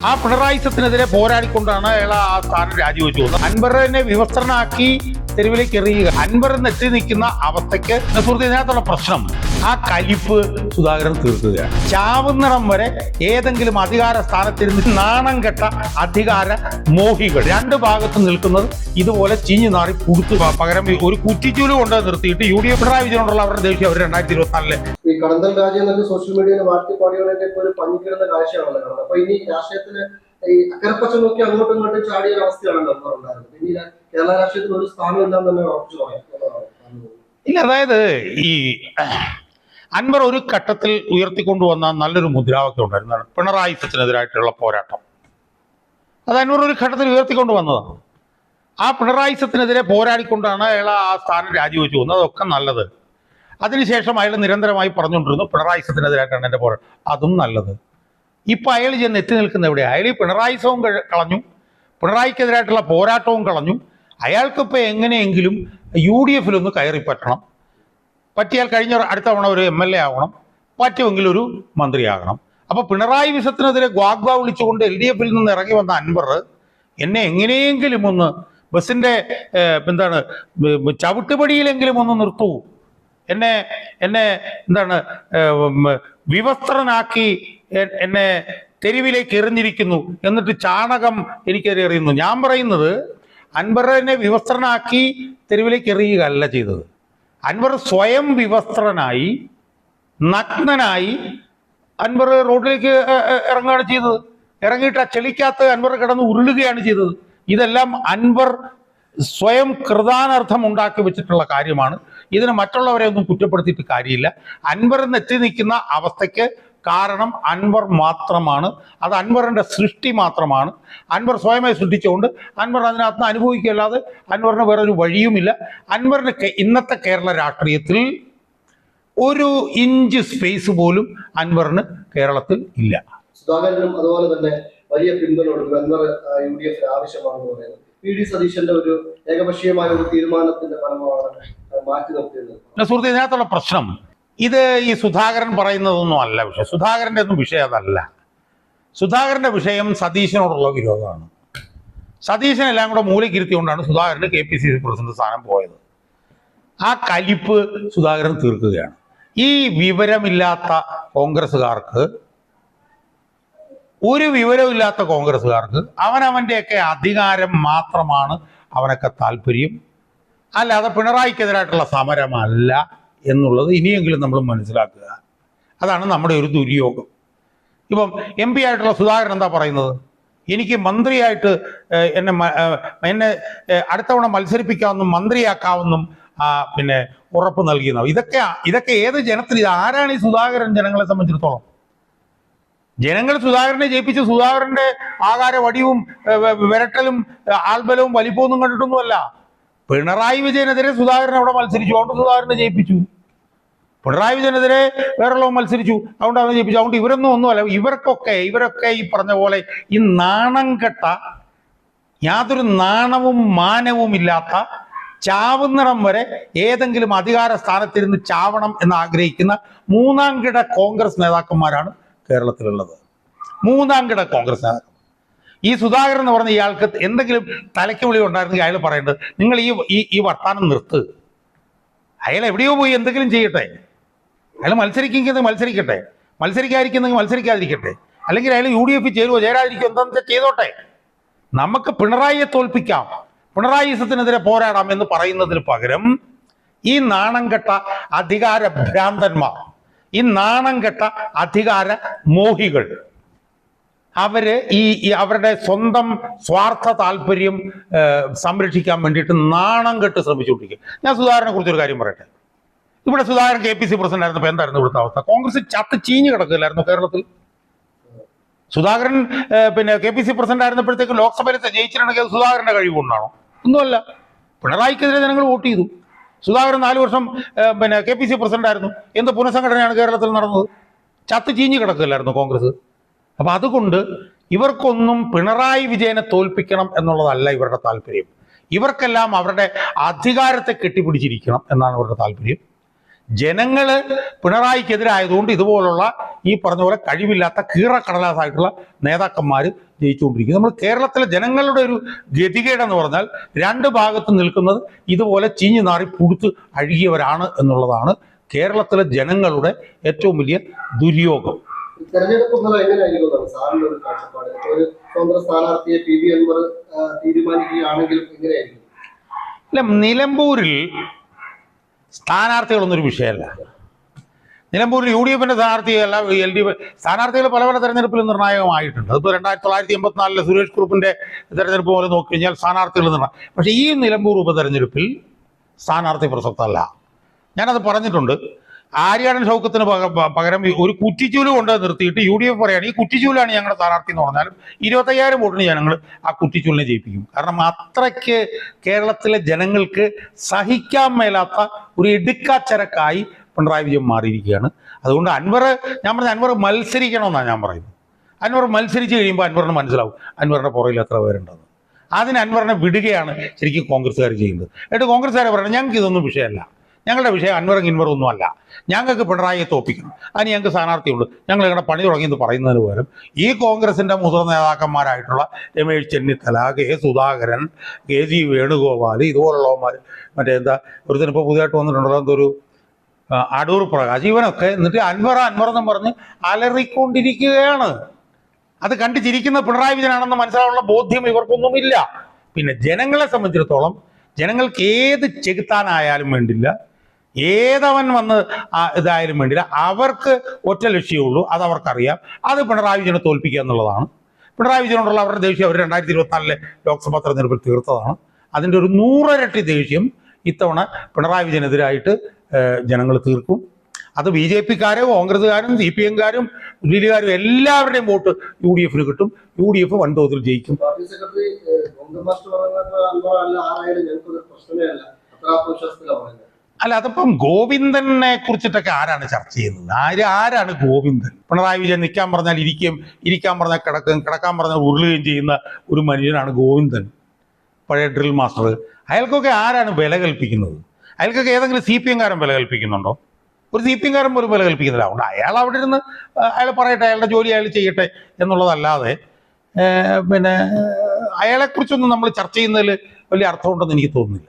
ആ പിണറായിസത്തിനെതിരെ പോരാടിക്കൊണ്ടാണ് അയാൾ ആ സ്ഥാനം രാജിവെച്ചു അൻവറിനെ വിവസ്ത്രനാക്കി തെരുവിലേക്ക് എറിയുക. അൻവർ എത്തി നിൽക്കുന്ന അവസ്ഥയ്ക്ക് സുഹൃത്ത് ഇതിനകത്തുള്ള പ്രശ്നം. ആ കലിപ്പ് സുധാകരൻ തീർക്കുകയാണ്. ചാവുന്നിടം വരെ ഏതെങ്കിലും അധികാര സ്ഥാനത്തിരുന്ന് നാണം കെട്ട അധികാര മോഹികൾ രണ്ട് ഭാഗത്ത് നിൽക്കുന്നത് ഇതുപോലെ ചീഞ്ഞു നാറി പുടുത്തു പകരം ഒരു കുറ്റിച്ചൂൽ കൊണ്ട് നിർത്തിയിട്ട് യു ഡി എഫ് പിണറായി വിജയനോടുള്ള അവരുടെ ദേഷ്യം അവർ രണ്ടായിരത്തി ഇരുപത്തിനാലിലെ ഈ കടന്തൽ രാജ്യം എന്നൊക്കെ സോഷ്യൽ മീഡിയയിൽ വാർത്തി പാടികളൊക്കെ ഒരു പങ്കിടുന്ന കാഴ്ചയാണല്ലോ അപ്പൊ ഇനി രാഷ്ട്രീയത്തിന് ഈ അക്കരപ്പച്ച നോക്കി അങ്ങോട്ടും ഇങ്ങോട്ടും ചാടിയ ഒരു അവസ്ഥയാണ് ഉണ്ടായിരുന്നത്. ഇനി പറയാം. ഇല്ല അതായത് ഈ അൻവർ ഒരു ഘട്ടത്തിൽ ഉയർത്തിക്കൊണ്ടുവന്ന നല്ലൊരു മുദ്രാവാക്യം ഉണ്ടായിരുന്നു. പിണറായി സത്തിനെതിരായിട്ടുള്ള പോരാട്ടം. അത് അൻവർ ഒരു ഘട്ടത്തിൽ ഉയർത്തിക്കൊണ്ട് വന്നതാണ് ആ പിണറായി സത്തിനെതിരെ പോരാടിക്കൊണ്ടാണ് അയാൾ ആ സ്ഥാനം രാജിവെച്ചു പോകുന്നത്. അതൊക്കെ നല്ലത്. അതിനുശേഷം അയാൾ നിരന്തരമായി പറഞ്ഞുകൊണ്ടിരുന്നു പിണറായി സത്തിനെതിരായിട്ടാണ് എന്റെ പോരാട്ടം അതും നല്ലത്. ഇപ്പൊ അയാൾ ചെന്ന് എത്തി നിൽക്കുന്ന എവിടെയാണ് അയാൾ ഈ പിണറായിസവും കളഞ്ഞു. പിണറായിക്കെതിരായിട്ടുള്ള പോരാട്ടവും കളഞ്ഞു. അയാൾക്കിപ്പോൾ എങ്ങനെയെങ്കിലും യു ഡി എഫിലൊന്ന് കയറി പറ്റണം പറ്റിയാൽ കഴിഞ്ഞ അടുത്ത തവണ ഒരു എം എൽ എ ആവണം. പറ്റുമെങ്കിൽ ഒരു മന്ത്രിയാകണം അപ്പോൾ പിണറായി വിസത്തിനെതിരെ ഗ്വാഗ്വ വിളിച്ചുകൊണ്ട് എൽ ഡി എഫിൽ നിന്ന് ഇറങ്ങി വന്ന അൻവർ എന്നെ എങ്ങനെയെങ്കിലും ഒന്ന് ബസിന്റെ എന്താണ് ചവിട്ടുപടിയിലെങ്കിലും ഒന്ന് നിർത്തൂ. എന്നെ എന്നെ എന്താണ് വിവസ്ത്രനാക്കി എന്നെ തെരുവിലേക്ക് എറിഞ്ഞിരിക്കുന്നു. എന്നിട്ട് ചാണകം എനിക്കെറിയുന്നു. ഞാൻ പറയുന്നത് അൻവറിനെ വിവസ്ത്രനാക്കി തെരുവിലേക്ക് എറിയുകയല്ല ചെയ്തത്. അൻവർ സ്വയം വിവസ്ത്രനായി നഗ്നനായി അൻവർ റോഡിലേക്ക് ഇറങ്ങുകയാണ് ചെയ്തത്. ഇറങ്ങിയിട്ട് ആ ചെളിക്കകത്ത് അൻവർ കിടന്ന് ഉരുളുകയാണ് ചെയ്തത്. ഇതെല്ലാം അൻവർ സ്വയം കൃതാനർത്ഥം ഉണ്ടാക്കി വെച്ചിട്ടുള്ള കാര്യമാണ്. ഇതിന് മറ്റുള്ളവരെ ഒന്നും കുറ്റപ്പെടുത്തിയിട്ട് കാര്യമില്ല. അൻവർ എത്തി നിൽക്കുന്ന അവസ്ഥയ്ക്ക് കാരണം അൻവർ മാത്രമാണ്. അത് അൻവറിന്റെ സൃഷ്ടി മാത്രമാണ്. അൻവർ സ്വയമായി സൃഷ്ടിച്ചുകൊണ്ട് അൻവർ അതിനകത്ത് നിന്ന് അനുഭവിക്കുകയല്ലാതെ അൻവറിന് വേറൊരു വഴിയുമില്ല. അൻവറിന് കെ- ഇന്നത്തെ കേരള രാഷ്ട്രീയത്തിൽ ഒരു ഇഞ്ച് സ്പേസ് പോലും അൻവറിന് കേരളത്തിൽ ഇല്ല. സുധാകരനും അതുപോലെ തന്നെ വലിയ പിന്തുണ അൻവർ യു ഡി എഫിന് ആവശ്യമാണെന്ന് പറയുന്നത് പി ഡി സതീശന്റെ ഒരു ഏകപക്ഷീയമായ ഒരു തീരുമാനത്തിന്റെ ഫലമാണ് മാറ്റി നിർത്തിയത്. സുഹൃത്ത് ഇതിനകത്തുള്ള പ്രശ്നം ഇത് ഈ സുധാകരൻ പറയുന്നതൊന്നും അല്ല വിഷയം. സുധാകരന്റെ ഒന്നും വിഷയം അതല്ല. സുധാകരന്റെ വിഷയം സതീശനോടുള്ള വിരോധമാണ്. സതീശനെല്ലാം കൂടെ മൂലക്കിരുത്തിക്കൊണ്ടാണ് സുധാകരന് K P C C president സ്ഥാനം പോയത്. ആ കലിപ്പ് സുധാകരൻ തീർക്കുകയാണ്. ഈ വിവരമില്ലാത്ത കോൺഗ്രസ്സുകാർക്ക് ഒരു വിവരമില്ലാത്ത കോൺഗ്രസ്സുകാർക്ക് അവനവന്റെയൊക്കെ അധികാരം മാത്രമാണ് അവനൊക്കെ താല്പര്യം. അല്ലാതെ പിണറായിക്കെതിരായിട്ടുള്ള സമരമല്ല. എന്നുള്ളത് ഇനിയെങ്കിലും നമ്മൾ മനസ്സിലാക്കുക. അതാണ് നമ്മുടെ ഒരു ദുര്യോഗം. ഇപ്പം എം പി ആയിട്ടുള്ള സുധാകരൻ എന്താ പറയുന്നത്? എനിക്ക് മന്ത്രിയായിട്ട് എന്നെ എന്നെ അടുത്തവണ അടുത്ത തവണ മത്സരിപ്പിക്കാമെന്നും മന്ത്രിയാക്കാമെന്നും പിന്നെ ഉറപ്പ് നൽകിയെന്നോ ഇതൊക്കെ ഇതൊക്കെ ഏത് ജനത്തിൽ ഇത് ആരാണ് ഈ സുധാകരൻ ജനങ്ങളെ സംബന്ധിച്ചിടത്തോളം? ജനങ്ങൾ സുധാകരനെ ജയിപ്പിച്ച് സുധാകരന്റെ ആകാര വടിവും വിരട്ടലും ആൽബലവും വലിപ്പമൊന്നും കണ്ടിട്ടൊന്നുമല്ല. പിണറായി വിജയനെതിരെ സുധാകരൻ അവിടെ മത്സരിച്ചു. അതുകൊണ്ട് സുധാകരനെ ജയിപ്പിച്ചു. പിണറായി വിജയനെതിരെ വേറെയുള്ളവൻ മത്സരിച്ചു. അതുകൊണ്ട് അവനെ ജയിപ്പിച്ചു. അതുകൊണ്ട് ഇവരൊന്നും ഒന്നുമല്ല. ഇവർക്കൊക്കെ ഇവരൊക്കെ ഈ പറഞ്ഞ പോലെ ഈ നാണം കെട്ട യാതൊരു നാണവും മാനവും ഇല്ലാത്ത ചാവുന്നിടം വരെ ഏതെങ്കിലും അധികാര സ്ഥാനത്തിരുന്ന് ചാവണം എന്ന് ആഗ്രഹിക്കുന്ന മൂന്നാം കിട കോൺഗ്രസ് നേതാക്കന്മാരാണ് കേരളത്തിലുള്ളത്. മൂന്നാം കിട കോൺഗ്രസ് നേതാക്കന്മാർ. ഈ സുധാകരൻ എന്ന് പറഞ്ഞ ഇയാൾക്ക് എന്തെങ്കിലും തലയ്ക്ക് വിളി ഉണ്ടായിരുന്നെങ്കിൽ അയാൾ പറയേണ്ടത് നിങ്ങൾ ഈ ഈ ഈ വർത്താനം നിർത്ത്. അയാൾ എവിടെയോ പോയി എന്തെങ്കിലും ചെയ്യട്ടെ. അയാൾ മത്സരിക്കുന്നെങ്കിൽ മത്സരിക്കട്ടെ. മത്സരിക്കാതിരിക്കുന്നെങ്കിൽ മത്സരിക്കാതിരിക്കട്ടെ. അല്ലെങ്കിൽ അയാൾ യു ഡി എഫിൽ ചേരുവോ? ചേരാതിരിക്കുമോ എന്താണെന്ന് ചെയ്തോട്ടെ. നമുക്ക് പിണറായിയെ തോൽപ്പിക്കാം. പിണറായിസത്തിനെതിരെ പോരാടാം എന്ന് പറയുന്നതിന് പകരം ഈ നാണം കെട്ട അധികാര ഭ്രാന്തന്മാർ ഈ നാണം കെട്ട അധികാര മോഹികൾ അവർ ഈ അവരുടെ സ്വന്തം സ്വാർത്ഥ താല്പര്യം സംരക്ഷിക്കാൻ വേണ്ടിയിട്ട് നാണം കെട്ട് ശ്രമിച്ചുകൊണ്ടിരിക്കും. ഞാൻ സുധാകരനെ കുറിച്ച് ഒരു കാര്യം പറയട്ടെ. ഇവിടെ Sudhakaran K P C president ആയിരുന്നപ്പോൾ എന്തായിരുന്നു ഇവിടുത്തെ അവസ്ഥ? കോൺഗ്രസ് ചത്ത് ചീഞ്ഞു കിടക്കില്ലായിരുന്നു കേരളത്തിൽ? സുധാകരൻ പിന്നെ കെ പി സി പ്രസിഡന്റ് ആയിരുന്നപ്പോഴത്തേക്ക് ലോക്സഭയിൽ ജയിച്ചിട്ടുണ്ടെങ്കിൽ അത് സുധാകരന്റെ കഴിവ് കൊണ്ടാണോ ഒന്നുമല്ല. പിണറായിക്കെതിരെ ജനങ്ങൾ വോട്ട് ചെയ്തു. സുധാകരൻ നാല് വർഷം പിന്നെ കെ പി സി പ്രസിഡന്റ് ആയിരുന്നു എന്ത് പുനഃസംഘടനയാണ് കേരളത്തിൽ നടന്നത്? ചത്ത് ചീഞ്ഞു കിടക്കില്ലായിരുന്നു കോൺഗ്രസ്? അപ്പൊ അതുകൊണ്ട് ഇവർക്കൊന്നും പിണറായി വിജയനെ തോൽപ്പിക്കണം എന്നുള്ളതല്ല ഇവരുടെ താല്പര്യം. ഇവർക്കെല്ലാം അവരുടെ അധികാരത്തെ കെട്ടിപ്പിടിച്ചിരിക്കണം എന്നാണ് ഇവരുടെ താല്പര്യം. ജനങ്ങൾ പിണറായിക്കെതിരായതുകൊണ്ട് ഇതുപോലുള്ള ഈ പറഞ്ഞ പോലെ കഴിവില്ലാത്ത കീറക്കടലാസായിട്ടുള്ള നേതാക്കന്മാർ ജയിച്ചുകൊണ്ടിരിക്കും നമ്മൾ കേരളത്തിലെ ജനങ്ങളുടെ ഒരു ഗതികേടെന്ന് പറഞ്ഞാൽ രണ്ട് ഭാഗത്ത് നിൽക്കുന്നത് ഇതുപോലെ ചീഞ്ഞു നാറി പുഴുത്ത് അഴുകിയവരാണ് എന്നുള്ളതാണ് കേരളത്തിലെ ജനങ്ങളുടെ ഏറ്റവും വലിയ ദുര്യോഗം. തെരഞ്ഞെടുപ്പ് ഫലം എങ്ങനെയായിരിക്കും സാറിന്റെ ഒരു കാഴ്ചപ്പാട് ഒരു കോൺഗ്രസ് സ്ഥാനാർത്ഥിയെ പി വി അൻവർ തീരുമാനിക്കുകയാണെങ്കിൽ എങ്ങനെയായിരിക്കും അല്ല നിലമ്പൂരിൽ സ്ഥാനാർത്ഥികളൊന്നും ഒരു വിഷയമല്ല. നിലമ്പൂരിൽ യു ഡി എഫിന്റെ സ്ഥാനാർത്ഥിയല്ല എൽ ഡി എഫ് സ്ഥാനാർത്ഥികൾ പല പല തെരഞ്ഞെടുപ്പിൽ നിർണായകമായിട്ടുണ്ട്. അതിപ്പോൾ രണ്ടായിരത്തി തൊള്ളായിരത്തി എൺപത്തിനാലിലെ സുരേഷ് കുറുപ്പിന്റെ തെരഞ്ഞെടുപ്പ് പോലെ നോക്കി കഴിഞ്ഞാൽ സ്ഥാനാർത്ഥികൾ നിർണയം പക്ഷേ ഈ നിലമ്പൂർ ഉപതെരഞ്ഞെടുപ്പിൽ സ്ഥാനാർത്ഥി പ്രസക്തമല്ല. ഞാനത് പറഞ്ഞിട്ടുണ്ട്. ആര്യാടൻ ഷൗക്കത്തിന് പക- പകരം ഒരു കുറ്റിച്ചൂൽ കൊണ്ട് നിർത്തിയിട്ട് യു ഡി എഫ് പറയാണ് ഈ കുറ്റിച്ചൂലാണ് ഞങ്ങളുടെ സ്ഥാനാർത്ഥി എന്ന് പറഞ്ഞാലും ഇരുപത്തയ്യായിരം വോട്ടിന് ജനങ്ങൾ ആ കുറ്റിച്ചൂലിനെ ജയിപ്പിക്കും. കാരണം അത്രയ്ക്ക് കേരളത്തിലെ ജനങ്ങൾക്ക് സഹിക്കാൻ മേലാത്ത ഒരു ഇടുക്കാച്ചരക്കായി പിണറായി വിജയൻ മാറിയിരിക്കുകയാണ്. അതുകൊണ്ട് അൻവർ ഞാൻ പറഞ്ഞ അൻവർ മത്സരിക്കണമെന്നാണ് ഞാൻ പറയുന്നത്. അൻവർ മത്സരിച്ച് കഴിയുമ്പോൾ അൻവറിന് മനസ്സിലാവും അൻവറിന്റെ പുറകിൽ എത്ര പേരുണ്ടെന്ന്. അതിന് അൻവറിനെ വിടുകയാണ് ശരിക്കും കോൺഗ്രസ്സുകാർ ചെയ്യുന്നത്. എന്നിട്ട് കോൺഗ്രസ്സുകാരെ പറയണം ഞങ്ങൾക്ക് ഇതൊന്നും വിഷയമല്ല. ഞങ്ങളുടെ വിഷയം അൻവറും ഇൻവറും ഒന്നുമല്ല. ഞങ്ങൾക്ക് പിണറായിയെ തോപ്പിക്കണം. അതിന് ഞങ്ങൾക്ക് സ്ഥാനാർത്ഥിയുള്ളൂ ഞങ്ങൾ ഞങ്ങളുടെ പണി തുടങ്ങിയെന്ന് പറയുന്നതിന് പകരം ഈ കോൺഗ്രസിന്റെ മുതിർന്ന നേതാക്കന്മാരായിട്ടുള്ള Ramesh Chennithala K Sudhakaran K G Venugopal ഇതുപോലുള്ളവന്മാർ മറ്റേ എന്താ ഒരുത്തൻ ഇപ്പോൾ പുതിയതായിട്ട് വന്നിട്ടുണ്ടല്ലോ എന്തൊരു അടൂർ പ്രകാശ്. ഇവനൊക്കെ എന്നിട്ട് അൻവർ അൻവർ എന്നും പറഞ്ഞ് അലറിക്കൊണ്ടിരിക്കുകയാണ്. അത് കണ്ട് ചിരിക്കുന്ന പിണറായി വിജയനാണെന്ന് മനസ്സിലാവുള്ള ബോധ്യം ഇവർക്കൊന്നുമില്ല. പിന്നെ ജനങ്ങളെ സംബന്ധിച്ചിടത്തോളം ജനങ്ങൾക്ക് ഏത് ചെകുത്താനായാലും വേണ്ടില്ല. ഏതവൻ വന്ന് ഇതായാലും വേണ്ടില്ല അവർക്ക് ഒറ്റ ലക്ഷ്യമേ ഉള്ളൂ അത് അവർക്കറിയാം. അത് പിണറായി വിജയനെ തോൽപ്പിക്കുക എന്നുള്ളതാണ്. പിണറായി വിജയനോടുള്ള അവരുടെ ദേഷ്യം അവർ രണ്ടായിരത്തി ഇരുപത്തിനാലിലെ ലോക്സഭാ തെരഞ്ഞെടുപ്പിൽ തീർത്തതാണ്. അതിന്റെ ഒരു നൂറരട്ടി ദേഷ്യം ഇത്തവണ പിണറായി വിജയനെതിരായിട്ട് ജനങ്ങൾ തീർക്കും. അത് ബി ജെ പിക്കാരും കോൺഗ്രസ്സുകാരും സി പി എംകാരും ലീഗുകാരും എല്ലാവരുടെയും വോട്ട് യു ഡി എഫിന് കിട്ടും. യു ഡി എഫ് വൻതോതിൽ ജയിക്കും. സെക്രട്ടറി അല്ല അതിപ്പം ഗോവിന്ദനെ കുറിച്ചിട്ടൊക്കെ ആരാണ് ചർച്ച ചെയ്യുന്നത്? ആര് ആരാണ് ഗോവിന്ദൻ? പിണറായി വിജയൻ നിൽക്കാൻ പറഞ്ഞാൽ ഇരിക്കും ഇരിക്കാൻ പറഞ്ഞാൽ കിടക്കുകയും കിടക്കാൻ പറഞ്ഞാൽ ഉരുളുകയും ചെയ്യുന്ന ഒരു മനുഷ്യനാണ് ഗോവിന്ദൻ പഴയ ഡ്രിൽ മാസ്റ്റർ. അയാൾക്കൊക്കെ ആരാണ് വില കൽപ്പിക്കുന്നത്? അയാൾക്കൊക്കെ ഏതെങ്കിലും സി പി എംകാരൻ വില കൽപ്പിക്കുന്നുണ്ടോ? ഒരു സി പി എംകാരൻ പോലും വില കൽപ്പിക്കുന്നില്ല. അതുകൊണ്ട് അയാൾ അവിടെ ഇരുന്ന് അയാൾ പറയട്ടെ അയാളുടെ ജോലി അയാൾ ചെയ്യട്ടെ എന്നുള്ളതല്ലാതെ പിന്നെ അയാളെക്കുറിച്ചൊന്നും നമ്മൾ ചർച്ച ചെയ്യുന്നതിൽ വലിയ അർത്ഥമുണ്ടെന്ന് എനിക്ക് തോന്നുന്നില്ല.